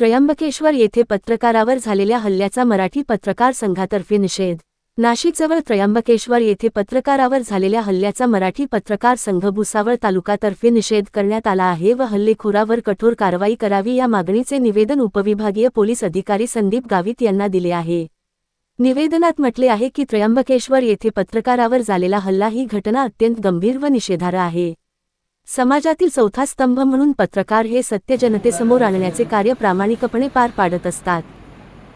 त्र्यंबकेश्वर येथे पत्रकारावर झालेल्या हल्ल्याचा मराठी पत्रकार संघातर्फे निषेध. नाशिकजवळ त्र्यंबकेश्वर येथे पत्रकारावर झालेल्या हल्ल्याचा मराठी पत्रकार संघ भुसावळ तालुकातर्फे निषेध करण्यात आला आहे व हल्लेखोरावर कठोर कारवाई करावी या मागणीचे निवेदन उपविभागीय पोलीस अधिकारी संदीप गावित यांना दिले आहे. निवेदनात म्हटले आहे की त्र्यंबकेश्वर येथे पत्रकारावर झालेला हल्ला ही घटना अत्यंत गंभीर व निषेधार्ह आहे. समाजातील चौथा स्तंभ म्हणून पत्रकार हे सत्य जनतेसमोर आणण्याचे कार्य प्रामाणिकपणे पार पाडत असतात.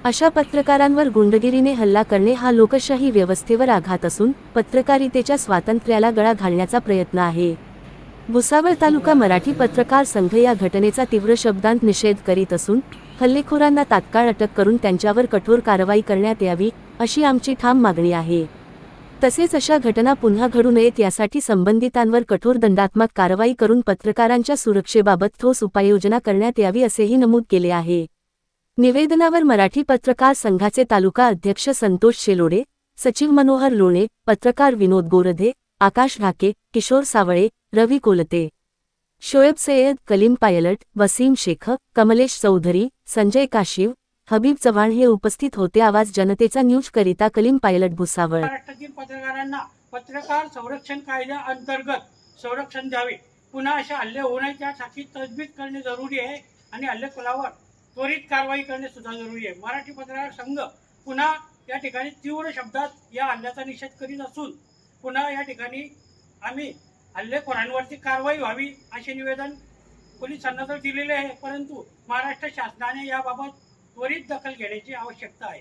अशा पत्रकारांवर गुंडगिरीने हल्ला करणे हा लोकशाही व्यवस्थेवर आघात असून पत्रकारितेच्या स्वातंत्र्याला गळा घालण्याचा प्रयत्न आहे. भुसावळ तालुका मराठी पत्रकार संघ या घटनेचा तीव्र शब्दांत निषेध करीत असून हल्लेखोरांना तात्काळ अटक करून त्यांच्यावर कठोर कारवाई करण्यात यावी अशी आमची ठाम मागणी आहे. तसेच अशा घटना पुन्हा घडू नयेत यासाठी संबंधितांवर कठोर दंडात्मक कारवाई करून पत्रकारांच्या सुरक्षेबाबत ठोस उपाययोजना करण्यात यावी असेही नमूद केले आहे. निवेदनावर मराठी पत्रकार संघाचे तालुका अध्यक्ष संतोष शेलोडे सचिव मनोहर लोणे पत्रकार विनोद गोरधे आकाश ढाके किशोर सावळे रवी कोलते शोएब सय्यद कलीम पायलट वसीम शेख कमलेश चौधरी संजय काशीव हबीब चव्हाण हे उपस्थित होते. आवाज जनतेचा न्यूज करिता कलीम पायलट भुसावळ. पत्रकारांना पत्रकार संरक्षण कायद्या अंतर्गत संरक्षण द्यावे. पुन्हा असे हल्ले होऊ नये त्यासाठी तजवीज करणे जरुरी आहे आणि हल्लेखोरावर त्वरित कारवाई करणे सुद्धा जरुरी आहे. मराठी पत्रकार संघ पुन्हा या ठिकाणी तीव्र शब्दात या हल्ल्याचा निषेध करीत असून पुन्हा या ठिकाणी आम्ही हल्लेखोरांवरती कारवाई व्हावी असे निवेदन पोलिसांना तर दिलेले आहे परंतु महाराष्ट्र शासनाने याबाबत त्वरित दखल घेण्याची आवश्यकता आहे.